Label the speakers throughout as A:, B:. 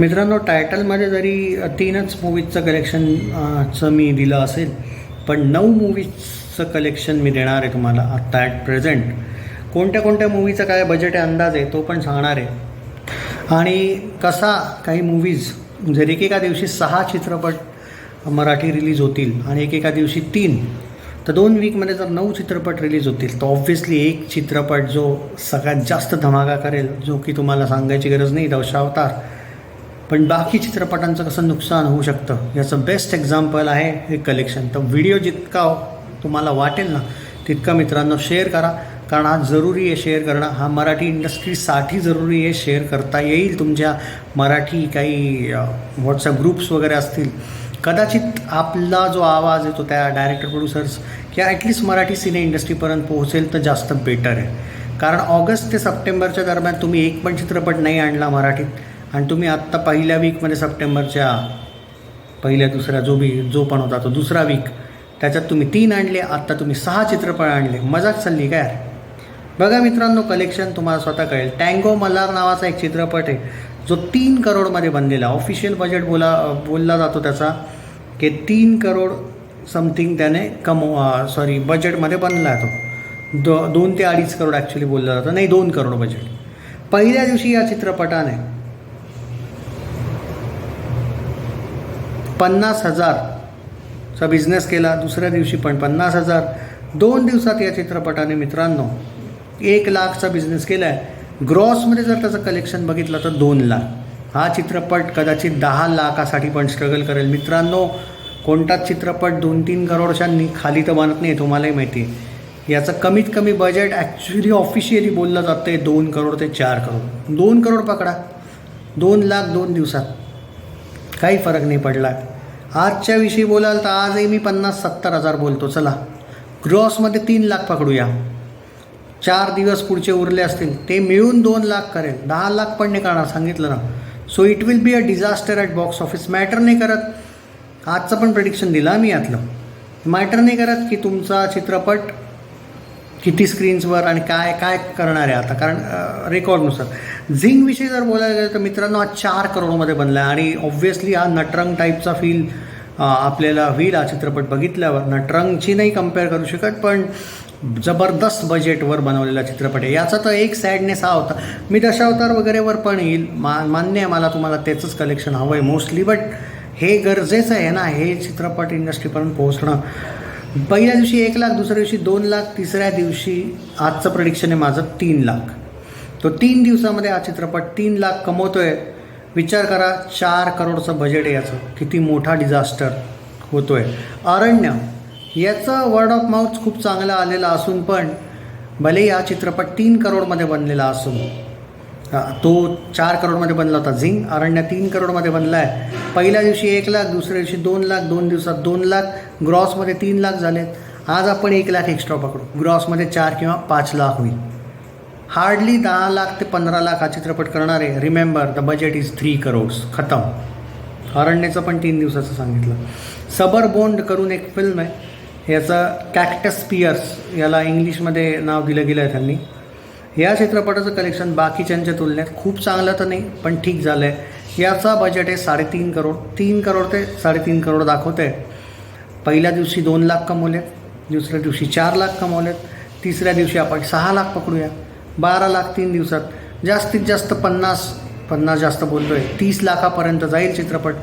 A: मित्रांनो टायटलमध्ये जरी तीनच मूवीजचं कलेक्शनचं मी दिलं असेल पण नऊ मूवीजचं कलेक्शन मी देणार आहे तुम्हाला आत्ता ॲट प्रेझेंट कोणत्या कोणत्या मूवीचं काय बजेट आहे अंदाज आहे तो पण सांगणार आहे. आणि कसा काही मूवीज जर एकेका दिवशी सहा चित्रपट मराठी रिलीज होतील आणि एकेका दिवशी तीन तर दोन वीकमध्ये जर नऊ चित्रपट रिलीज होतील तर ऑब्व्हियसली एक चित्रपट जो सगळ्यात जास्त धमाका करेल जो की तुम्हाला सांगायची गरज नाही दशावतार पण बाकी चित्रपटांचं कसं नुकसान होऊ शकतं याचं बेस्ट एक्झाम्पल आहे हे कलेक्शन तर व्हिडिओ जितका तुम्हाला वाटेल ना तितका मित्रांनो शेअर करा. कारण हा जरुरी आहे शेअर करणं. हा मराठी इंडस्ट्रीसाठी जरुरी आहे शेअर करता येईल. तुमच्या मराठी काही व्हॉट्सअप ग्रुप्स वगैरे असतील कदाचित आपला जो आवाज येतो त्या डायरेक्टर प्रोड्युसर्स किंवा ॲटलिस्ट मराठी सिने इंडस्ट्रीपर्यंत पोहोचेल तर जास्त बेटर आहे. कारण ऑगस्ट ते सप्टेंबरच्या दरम्यान तुम्ही एक पण चित्रपट नाही आणला मराठीत. आणि तुम्ही आत्ता पहिल्या वीकमध्ये सप्टेंबरच्या पहिल्या दुसऱ्या जो बी जो पण होता तो दुसरा वीक त्याच्यात तुम्ही तीन आणले आत्ता तुम्ही सहा चित्रपट आणले. मजाक चालली काय यार? बघा मित्रांनो कलेक्शन तुम्हाला स्वतः कळेल. टँगो मल्हार नावाचा एक चित्रपट आहे जो तीन करोडमध्ये बनलेला ऑफिशियल बजेट बोला बोलला जातो त्याचा की तीन करोड समथिंग त्याने कमव सॉरी बजेटमध्ये बनला आहे तो. दो दोन ते अडीच करोड ॲक्च्युली बोललं जातं. नाही दोन करोड बजेट पहिल्या दिवशी या चित्रपटाने पन्नास हजारचा बिझनेस केला दुसऱ्या दिवशी पण पन्नास हजार. दोन दिवसात या चित्रपटाने मित्रांनो एक लाखचा बिझनेस केला आहे ग्रॉसमध्ये जर त्याचं कलेक्शन बघितलं तर दोन लाख. हा चित्रपट कदाचित दहा लाखासाठी पण स्ट्रगल करेल. मित्रांनो कोणताच चित्रपट दोन तीन करोडच्या खाली तर बनत नाही तुम्हालाही माहिती आहे. याचं कमीत कमी बजेट ॲक्च्युली ऑफिशियली बोललं जातं आहे दोन करोड ते चार करोड. दोन करोड पकडा. दोन लाख दोन दिवसात. काही फरक नाही पडला. आजच्या विषयी बोलाल तर आजही मी पन्नास सत्तर हजार बोलतो. चला ग्रॉसमध्ये तीन लाख पकडूया. चार दिवस पुढचे उरले असतील ते मिळून दोन लाख करेल. दहा लाख पण नाही करणार सांगितलं ना. So it will be a disaster at box office matter नाही करत. आजचं पण प्रिडिक्शन दिला मी यातलं. मॅटर नाही करत की तुमचा चित्रपट किती स्क्रीन्सवर आणि काय काय करणार आहे आता? कारण रेकॉर्डनुसार झिंगविषयी जर बोलायला गेलं तर मित्रांनो हा चार करोडमध्ये बनला आहे. आणि ऑब्व्हियसली हा नटरंग टाईपचा फील आपल्याला होईल हा चित्रपट बघितल्यावर. नटरंगची नाही कंपेअर करू शकत पण जबरदस्त बजेटवर बनवलेला चित्रपट आहे. याचा तर एक सॅडनेस हा होता. मी दशावतार वगैरेवर पण येईल. मा मान्य आहे मला तुम्हाला त्याचंच कलेक्शन हवं आहे मोस्टली बट हे गरजेचं आहे ना हे चित्रपट इंडस्ट्रीपर्यंत पोहोचणं. पहिल्या दिवशी एक लाख दुसऱ्या दिवशी दोन लाख तिसऱ्या दिवशी आजचं प्रडिक्शन आहे माझं तीन लाख. तो तीन दिवसामध्ये हा चित्रपट तीन लाख कमवतोय. विचार करा चार करोडचं बजेट आहे याचं. किती मोठा डिझास्टर होतोय. अरण्य याचं वर्ड ऑफ माउथ खूप चांगला आलेला असून पण भले हा चित्रपट तीन करोडमध्ये बनलेला असून तो चार करोडमध्ये बनला होता. झिंग अरण्य तीन करोडमध्ये बनला आहे. पहिल्या दिवशी एक लाख दुसऱ्या दिवशी दोन लाख दोन दिवसात दोन लाख ग्रॉसमध्ये तीन लाख झालेत. आज आपण एक लाख एक्स्ट्रा पकडू. ग्रॉसमध्ये चार किंवा पाच लाख होईल. हार्डली दहा लाख ते पंधरा लाख हा चित्रपट करणारे remember the budget is three crores खतम. अरण्याचं पण तीन दिवसाचं सांगितलं. सबर बोंड करून एक फिल्म आहे. याचं कॅक्टस पियर्स याला इंग्लिशमध्ये नाव दिलं गेलं आहे त्यांनी. या चित्रपटाचं कलेक्शन बाकीच्यांच्या तुलनेत खूप चांगलं तर नाही पण ठीक झालं आहे याचा बजेट आहे साडेतीन करोड. तीन करोड ते साडेतीन करोड दाखवत आहे पहिल्या दिवशी दोन लाख कमवलेत दुसऱ्या दिवशी चार लाख कमवलेत तिसऱ्या दिवशी आपण सहा लाख पकडूया. बारा लाख तीन दिवसात. जास्तीत जास्त पन्नास पन्नास जास्त बोलतो आहे तीस लाखापर्यंत जाईल चित्रपट.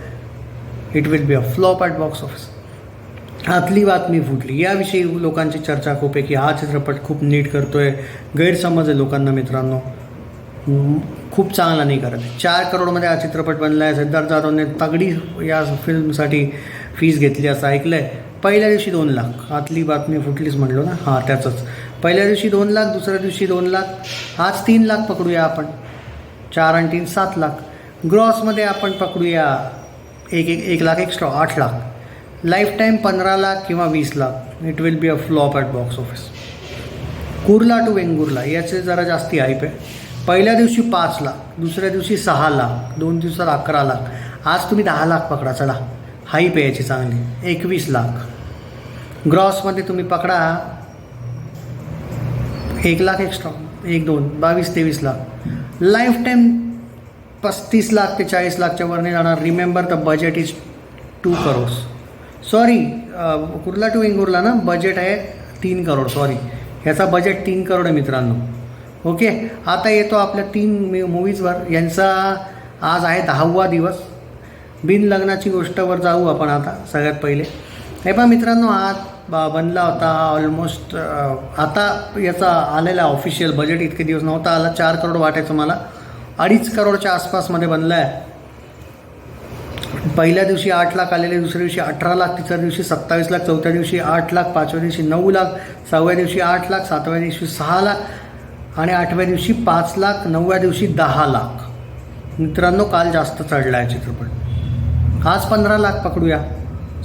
A: It will be a flop at box office आतली बातमी फुटली. याविषयी लोकांची चर्चा खूप आहे की हा चित्रपट खूप नीट करतोय. गैरसमज आहे लोकांना मित्रांनो. खूप चांगला नाही करत चार करोडमध्ये हा चित्रपट बनला आहे. सिद्धार्थ जाधवने तगडी या फिल्मसाठी फीस घेतली असं ऐकलं आहे पहिल्या दिवशी दोन लाख. आतली बातमी फुटलीच म्हणलो ना? हां त्याचंच. पहिल्या दिवशी दोन लाख दुसऱ्या दिवशी दोन लाख. आज तीन लाख पकडूया आपण. चार आणि तीन सात लाख. ग्रॉसमध्ये आपण पकडूया एक एक एक लाख एक्स्ट्रा आठ लाख. लाईफ टाईम पंधरा लाख किंवा वीस lakh. It will be a flop at box office Kurla to Vengurla याचे जरा जास्ती हाईप आहे. पहिल्या दिवशी पाच लाख दुसऱ्या दिवशी सहा लाख दोन दिवसात अकरा लाख. आज तुम्ही दहा लाख पकडा चला. हाईप आहे याची चांगली. एकवीस लाख. ग्रॉसमध्ये तुम्ही पकडा. एक लाख एक्स्ट्रा एक दोन बावीस तेवीस लाख. लाईफ टाईम पस्तीस लाख ते चाळीस लाखच्या वरने जाणार. Remember the budget is two crores sorry Kurla to Vengurla ना बजेट आहे तीन करोड सॉरी ह्याचा बजेट तीन करोड आहे मित्रांनो. ओके आता येतो आपल्या तीन मूवीजवर यांचा आज आहे दहावा दिवस. बिन लग्नाची गोष्टवर जाऊ आपण आता सगळ्यात पहिले. हे पहा मित्रांनो आज ब- बनला होता ऑलमोस्ट आता याचा आलेला ऑफिशियल बजेट इतके दिवस नव्हता आला. चार करोड वाटायचं मला. अडीच करोडच्या आसपासमध्ये बनला आहे पहिल्या दिवशी आठ लाख आलेले दुसऱ्या दिवशी अठरा लाख तिसऱ्या दिवशी सत्तावीस लाख चौथ्या दिवशी आठ लाख पाचव्या दिवशी नऊ लाख सहाव्या दिवशी आठ लाख सातव्या दिवशी सहा लाख आणि आठव्या दिवशी पाच लाख नवव्या दिवशी दहा लाख. मित्रांनो काल जास्त चढला आहे चित्रपट. आज पंधरा लाख पकडूया.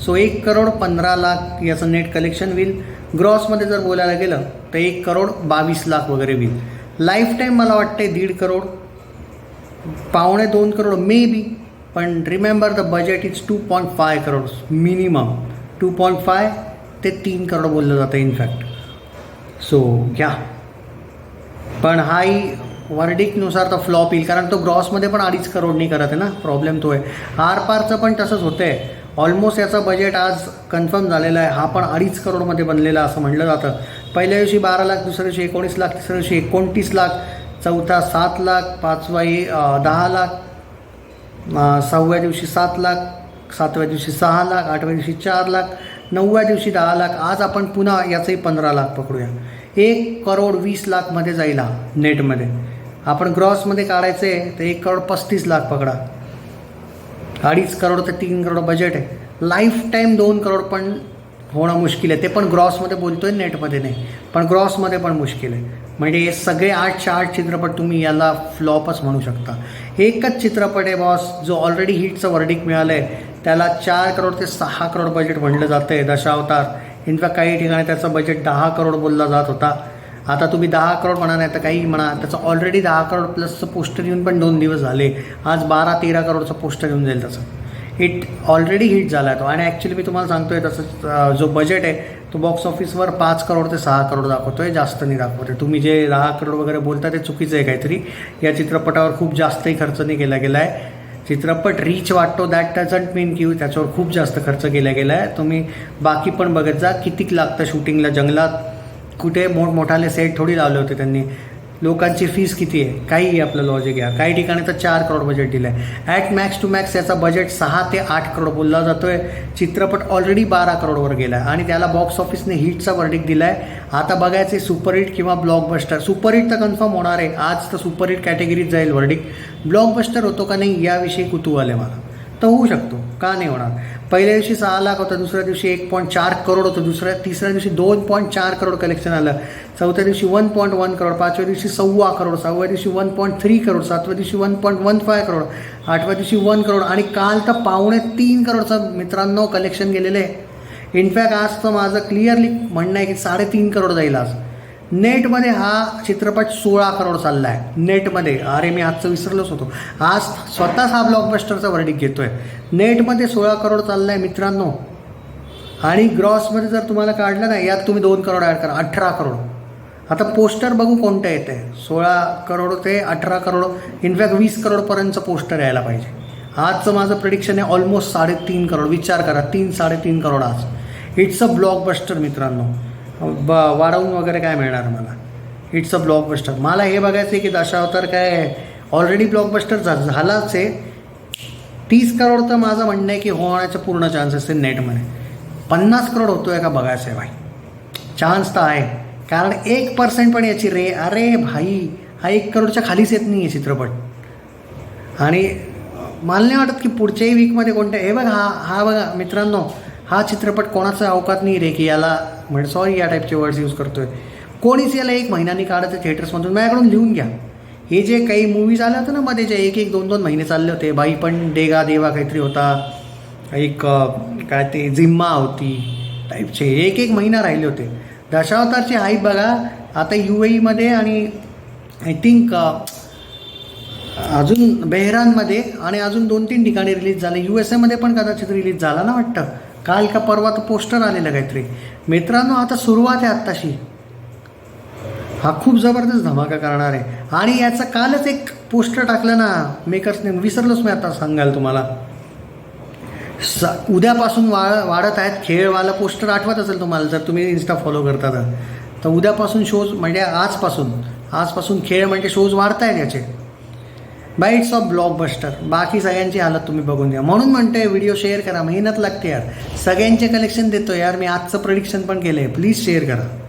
A: सो एक करोड पंधरा लाख याचं नेट कलेक्शन होईल ग्रॉसमध्ये जर बोलायला गेलं तर एक करोड बावीस लाख वगैरे होईल लाईफ टाईम मला वाटते दीड करोड. पावणे दोन करोड मे बी पण remember the budget is two point five crore minimum two point five ते तीन करोड बोललं जातं इनफॅक्ट सो घ्या पण हाही वर्डिकनुसार तर फ्लॉप येईल कारण तो ग्रॉसमध्ये पण अडीच करोडनी करत आहे ना प्रॉब्लेम तो आहे. आरपारचं पण तसंच होतं आहे ऑलमोस्ट याचा बजेट आज कन्फर्म झालेला आहे. हा पण अडीच करोडमध्ये बनलेला असं म्हटलं जातं. पहिल्या दिवशी बारा लाख दुसऱ्या दिवशी एकोणीस लाख तिसऱ्या दिवशी एकोणतीस लाख चौथा सात लाख पाचवाई दहा लाख सहाव्या दिवशी सात लाख सातव्या दिवशी सहा लाख आठव्या दिवशी चार लाख नवव्या दिवशी दहा लाख. आज आपण पुन्हा याचंही पंधरा लाख पकडूया. एक करोड वीस लाखमध्ये जाईल हा नेटमध्ये. आपण ग्रॉसमध्ये काढायचं आहे तर एक करोड पस्तीस लाख पकडा. अडीच करोड ते तीन करोड बजेट आहे. लाईफ टाईम दोन करोड पण होणं मुश्किल आहे. ते पण ग्रॉसमध्ये बोलतो आहे नेटमध्ये नाही. पण ग्रॉसमध्ये पण मुश्किल आहे. म्हणजे हे सगळे आठच्या आठ चित्रपट तुम्ही याला फ्लॉपच म्हणू शकता. एकच चित्रपट आहे बॉस जो ऑलरेडी हिटचं वर्डिक मिळालं आहे त्याला चार करोड ते सहा करोड बजेट म्हणलं जातं आहे दशावतार इनफॅक्ट काही ठिकाणी त्याचं बजेट दहा करोड बोलला जात होता. आता तुम्ही दहा करोड म्हणा नाही तर काही म्हणा त्याचं ऑलरेडी दहा करोड प्लसचं पोस्टर येऊन पण दोन दिवस झाले. आज बारा तेरा करोडचं पोस्टर येऊन जाईल त्याचं हिट ऑलरेडी हिट झाला आहे तो. आणि ॲक्च्युली मी तुम्हाला सांगतो आहे तसं जो बजेट आहे तो बॉक्स ऑफिसवर पाच करोड ते सहा करोड दाखवतो आहे जास्त नाही दाखवत आहे. तुम्ही जे दहा करोड वगैरे बोलता ते चुकीचं आहे काहीतरी. या चित्रपटावर खूप जास्तही खर्च नाही केला गेला आहे चित्रपट रीच वाटतो दॅट डझंट मीन की त्याच्यावर खूप जास्त खर्च केला गेला आहे तुम्ही बाकी पण बघत जा. कितीक लागतं शूटिंगला जंगलात कुठे मोठमोठाले सेट थोडी लावले होते त्यांनी. लोकांची फीस किती आहे? काही आपलं लॉजिक घ्या. काही ठिकाणी तर चार करोड बजेट दिलं आहे ॲट मॅक्स टू मॅक्स याचा बजेट सहा ते आठ करोड बोलला जातो आहे चित्रपट ऑलरेडी बारा करोडवर गेला आहे आणि त्याला बॉक्स ऑफिसने हिटचा वर्डिक दिला आहे आता बघायचे सुपरहिट किंवा ब्लॉकबस्टर सुपरहिट तर कन्फर्म होणार आहे. आज तर सुपरहिट कॅटेगरीत जाईल वर्डिक ब्लॉकबस्टर होतो का नाही याविषयी कुतूहल आहे मला. तर होऊ शकतो का नाही होणार? पहिल्या दिवशी सहा लाख होता दुसऱ्या दिवशी एक पॉईंट चार करोड होतं दुसऱ्या तिसऱ्या दिवशी दोन पॉईंट चार करोड कलेक्शन आलं. चौथ्या दिवशी वन पॉईंट वन करोड पाचव्या दिवशी सव्वा करोड सहाव्या दिवशी वन पॉईंट थ्री करोड सातव्या दिवशी one point one five crore आठव्या दिवशी वन करोड आणि काल तर पावणे तीन करोडचं मित्रांनो कलेक्शन गेलेलं आहे. इनफॅक्ट आज तर माझं क्लिअरली म्हणणं आहे की साडेतीन करोड जाईल आज. नेटमध्ये हा चित्रपट सोळा करोड चालला आहे. नेटमध्ये. अरे मी आजचं विसरलोच होतो. आज स्वतःच हा ब्लॉकबस्टरचा वर्डिक घेतो आहे नेटमध्ये सोळा करोड चालला आहे मित्रांनो. आणि ग्रॉसमध्ये जर तुम्हाला काढलं ना यात तुम्ही दोन करोड ॲड करा. अठरा करोड. आता पोस्टर बघू कोणतं येतं आहे सोळा करोड ते अठरा करोड. इनफॅक्ट वीस करोडपर्यंतचं पोस्टर यायला पाहिजे. आजचं माझं प्रडिक्शन आहे ऑलमोस्ट साडेतीन करोड. विचार करा तीन साडेतीन करोड आज. इट्स अ ब्लॉकबस्टर मित्रांनो. ब वाढवून वगैरे काय मिळणार मला? इट्स अ ब्लॉकबस्टर मला हे बघायचं आहे की दशावतार काय ऑलरेडी ब्लॉकबस्टर झा झालाच आहे. तीस करोड तर माझं म्हणणं आहे की होण्याचे पूर्ण चान्सेस आहे नेटमध्ये पन्नास करोड होतो आहे का बघायचं आहे भाई. चान्स तर आहे. कारण एक पर्सेंट पण याची रे अरे भाई हा एक करोडच्या खालीच येत नाही आहे चित्रपट. आणि मला नाही वाटत की पुढच्याही वीकमध्ये कोणत्या हे बघा हा हा बघा मित्रांनो हा चित्रपट कोणाचा अवकात नाही रे की याला म्हणजे सॉरी या टाईपचे वर्ड्स यूज करतोय. कोणीच याला एक महिन्याने काढत थिएटर्समधून माझ्याकडून लिहून घ्या. हे जे काही मूवीज आल्या होत्या ना मध्ये जे एक एक दोन दोन महिने चालले होते. बाई पण डेगा देवा काहीतरी होता. एक काय ते जिम्मा होती टाईपचे एक एक महिना राहिले होते. दशावतारची हाईप बघा. आता यू एमध्ये आणि आय थिंक अजून बेहरानमध्ये आणि अजून दोन तीन ठिकाणी रिलीज झाले. यू एस एमध्ये पण कदाचित रिलीज झाला ना वाटतं. काल का परवा तर पोस्टर आलेलं काहीतरी. मित्रांनो आता सुरुवात आहे आत्ताशी. हा खूप जबरदस्त धमाका करणार आहे. आणि याचा कालच एक पोस्टर टाकलं ना मेकर्सने विसरलोच मी आता सांगाल तुम्हाला. स उद्यापासून वा वाढत आहेत खेळवाला पोस्टर आठवत असेल तुम्हाला जर तुम्ही इन्स्टा फॉलो करता तर. तर उद्यापासून शोज म्हणजे आजपासून. आजपासून खेळ म्हणजे शोज वाढत आहेत याचे. बाईट्स ऑफ ब्लॉकबस्टर बाकी सगळ्यांची हालत तुम्ही बघून घ्या. म्हणून म्हणतोय व्हिडिओ शेअर करा. मेहनत लागते यार. सगळ्यांचे कलेक्शन देतो यार. मी आजचं प्रडिक्शन पण केलं आहे प्लीज शेअर करा.